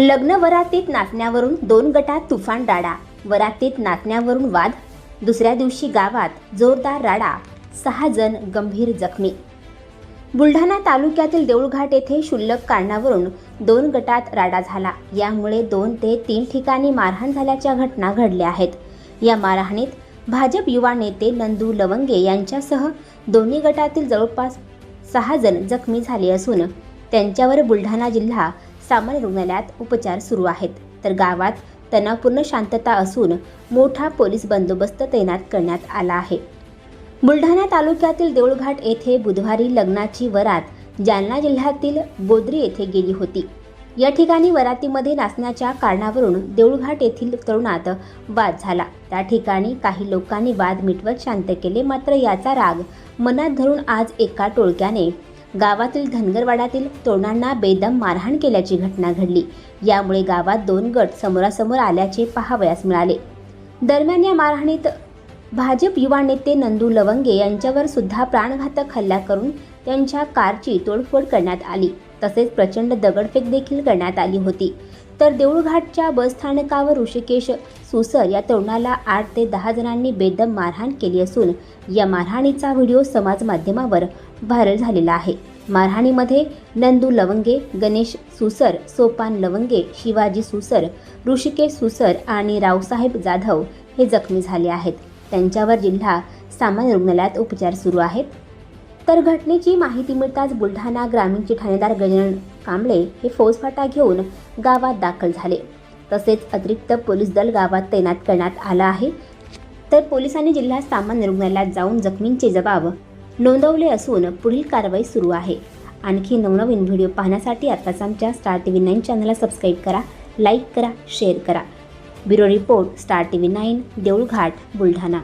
लग्न वरातीत नाचण्यावरून दोन गटात तुफान राडा वरातीत नाचण्यावरून वाद. दुसऱ्या दिवशी गावात जोरदार राडा. सहा जण गंभीर जखमी. बुलढाणा तालुक्यातील देऊळघाट येथे क्षुल्लक कारणावरून दोन गटात राडा झाला. यामुळे दोन ते तीन ठिकाणी मारहाण झाल्याच्या घटना घडल्या आहेत. या मारहाणीत भाजप युवा नेते नंदू लवंगे यांच्यासह दोन्ही गटातील जवळपास सहा जण जखमी झाले असून त्यांच्यावर बुलढाणा जिल्हा सामान्य रुग्णालयात उपचार सुरू आहेत. तर गावात तणावपूर्ण शांतता असून मोठा पोलीस बंदोबस्त तैनात करण्यात आला आहे. बुलढाणा तालुक्यातील देऊळघाट येथे बुधवारी लग्नाची वरात जालना जिल्ह्यातील बोद्री येथे गेली होती. या ठिकाणी वरातीमध्ये नाचण्याच्या कारणावरून देऊळघाट येथील तरुणात वाद झाला. त्या ठिकाणी काही लोकांनी वाद मिटवत शांत केले मात्र याचा राग मनात धरून आज एका टोळक्याने गावातील धनगरवाड्यातील तोंडांना बेदम मारहाण केल्याची घटना घडली. यामुळे गावात दोन गट समोरासमोर आल्याचे पाहावयास मिळाले. दरम्यान या मारहाणीत भाजप युवा नेते नंदू लवंगे यांच्यावर सुद्धा प्राणघातक हल्ला करून त्यांच्या कारची तोडफोड करण्यात आली. तसेच प्रचंड दगडफेक देखील करण्यात आली होती. तर देऊळघाटच्या बसस्थानकावर ऋषिकेश सुसर या तरुणाला आठ ते दहा जणांनी बेदम मारहाण केली असून या मारहाणीचा व्हिडिओ समाज माध्यमावर व्हायरल झालेला आहे. मारहाणीमध्ये नंदू लवंगे गणेश सुसर सोपान लवंगे शिवाजी सुसर ऋषिकेश सुसर आणि रावसाहेब जाधव हे जखमी झाले आहेत. त्यांच्यावर जिल्हा सामान्य रुग्णालयात उपचार सुरू आहेत. तर घटनेची माहिती मिळताच बुलढाणा ग्रामीणचे ठाणेदार गजानन कांबळे हे फौजफाटा घेऊन गावात दाखल झाले. तसेच अतिरिक्त पोलीस दल गावात तैनात करण्यात आला आहे. तर पोलिसांनी जिल्हा सामान्य रुग्णालयात जाऊन जखमींचे जबाब नोंदवले असून पुढील कारवाई सुरू आहे. आणखी नवनवीन व्हिडिओ पाहण्यासाठी आताच आमच्या स्टार टी व्ही नाईन चॅनलला सबस्क्राईब करा लाईक करा शेअर करा. Bureau report star T V nine Deulghat Buldhana.